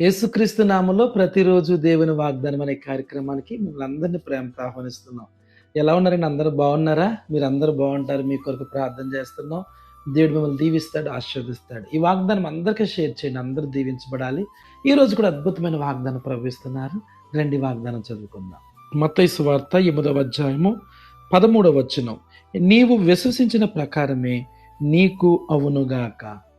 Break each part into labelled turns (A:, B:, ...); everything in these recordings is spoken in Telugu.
A: యేసుక్రీస్తు నామంలో ప్రతిరోజు దేవుని వాగ్దానం అనే కార్యక్రమానికి మిమ్మల్ని అందరినీ ప్రేమతో ఆహ్వానిస్తున్నాం. ఎలా ఉన్నారండి అందరూ బాగున్నారా? మీరు అందరూ బాగుంటారు. మీ కొరకు ప్రార్థన చేస్తున్నాం. దేవుడు మిమ్మల్ని దీవిస్తాడు ఆశీర్వదిస్తాడు. ఈ వాగ్దానం అందరికీ షేర్ చేయండి. అందరూ దీవించబడాలి. ఈ రోజు కూడా అద్భుతమైన వాగ్దానం ప్రవేశిస్తున్నారు రెండు వాగ్దానం చదువుకుందాం. మత్తయి వార్త ఎనిమిదవ అధ్యాయము పదమూడవ వచనం. నీవు విశ్వసించిన ప్రకారమే నీకు అవునుగాక.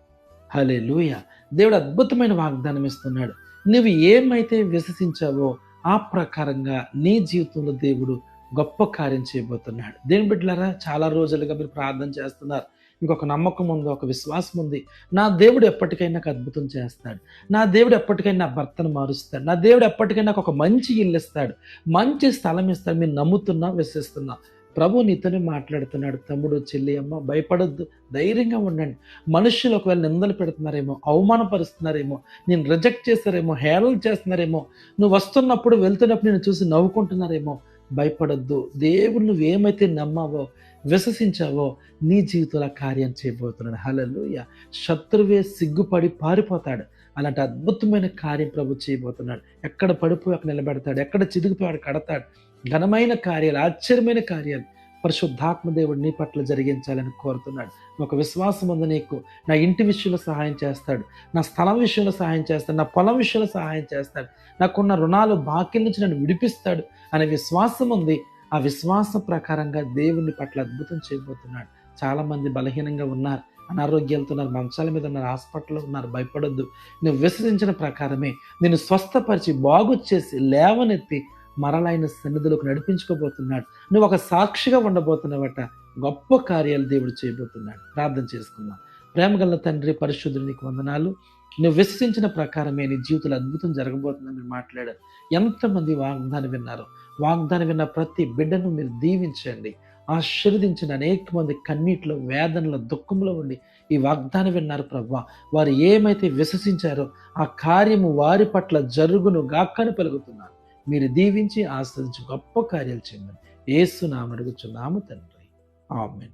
A: హలే లూయ దేవుడు అద్భుతమైన వాగ్దానం ఇస్తున్నాడు. నువ్వు ఏమైతే విశ్వసించావో ఆ ప్రకారంగా నీ జీవితంలో దేవుడు గొప్ప కార్యం చేయబోతున్నాడు. దేని బిడ్డలారా చాలా రోజులుగా మీరు ప్రార్థన చేస్తున్నారు. ఇంకొక నమ్మకం ఉంది ఒక విశ్వాసం ఉంది. నా దేవుడు ఎప్పటికైనా నాకు అద్భుతం చేస్తాడు. నా దేవుడు ఎప్పటికైనా నా భర్తను మారుస్తాడు. నా దేవుడు ఎప్పటికైనా నాకు ఒక మంచి ఇల్లు ఇస్తాడు. మంచి స్థలం ఇస్తాడు. మీరు నమ్ముతున్నా విశ్వసిస్తున్నా. ప్రభు నీతోనే మాట్లాడుతున్నాడు. తమ్ముడు చెల్లి అమ్మ భయపడద్దు. ధైర్యంగా ఉండండి. మనుషులు ఒకవేళ నిందలు పెడుతున్నారేమో అవమానపరుస్తున్నారేమో నేను రిజెక్ట్ చేస్తారేమో హేళన చేస్తున్నారేమో నువ్వు వస్తున్నప్పుడు వెళ్తున్నప్పుడు నేను చూసి నవ్వుకుంటున్నారేమో భయపడొద్దు. దేవుడు నువ్వేమైతే నమ్మావో విశ్వసించావో నీ జీవితంలో కార్యం చేయబోతున్నాడు. హలలుయ శత్రువే సిగ్గుపడి పారిపోతాడు. అలాంటి అద్భుతమైన కార్యం ప్రభు చేయబోతున్నాడు. ఎక్కడ పడిపోయి అక్కడ నిలబెడతాడు. ఎక్కడ చిదిగిపోయాడు కడతాడు. ఘనమైన కార్యాలు ఆశ్చర్యమైన కార్యాలు పరిశుద్ధాత్మదేవుడు నీ పట్ల జరిగించాలని కోరుతున్నాడు. ఒక విశ్వాసం ఉంది నీకు. నా ఇంటి విషయంలో సహాయం చేస్తాడు. నా స్థలం విషయంలో సహాయం చేస్తాడు. నా పొలం విషయంలో సహాయం చేస్తాడు. నాకున్న రుణాలు బాకీ నుంచి నన్ను విడిపిస్తాడు అనే విశ్వాసం ఉంది. ఆ విశ్వాసం ప్రకారంగా దేవుని పట్ల అద్భుతం చేయబోతున్నాడు. చాలామంది బలహీనంగా ఉన్నారు. అనారోగ్యాలతో ఉన్నారు. మంచాల మీద ఉన్నారు. హాస్పిటల్లో ఉన్నారు. భయపడొద్దు. నువ్వు విశ్వసించిన ప్రకారమే నేను స్వస్థపరిచి బాగు చేసి లేవనెత్తి మరలైన సన్నిధిలోకి నడిపించుకోబోతున్నాడు. నువ్వు ఒక సాక్షిగా ఉండబోతున్నావట. గొప్ప కార్యాలు దేవుడు చేయబోతున్నాడు. ప్రార్థన చేసుకుందాం. ప్రేమగల తండ్రి పరిశుద్ధునికి వందనాలు. నువ్వు విశ్వసించిన ప్రకారమే నీ జీవితంలో అద్భుతం జరగబోతుందని మీరు మాట్లాడారు. ఎంతమంది వాగ్దానం విన్నారు? వాగ్దానం విన్న ప్రతి బిడ్డను మీరు దీవించండి. ఆశీర్వదించిన అనేక మంది కన్నీటిలో వేదనలో దుఃఖంలో ఉండి ఈ వాగ్దానం విన్నారు ప్రభా. వారు ఏమైతే విశ్వసించారో ఆ కార్యము వారి పట్ల జరుగును గాక్కని పలుకుతున్నారు. మీరు దీవించి ఆస్వాదించి గొప్ప కార్యాలు చేయమని ఏసు అడుగుచున్నాము తండ్రి. ఆమెన్.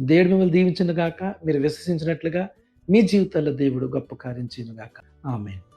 A: దేవుడు మిమ్మల్ని దీవించిన గాక మీరు విశ్వసించినట్లుగా మీ జీవితాల్లో దేవుడు గొప్ప కార్యం చేయను గాక. ఆమెన్.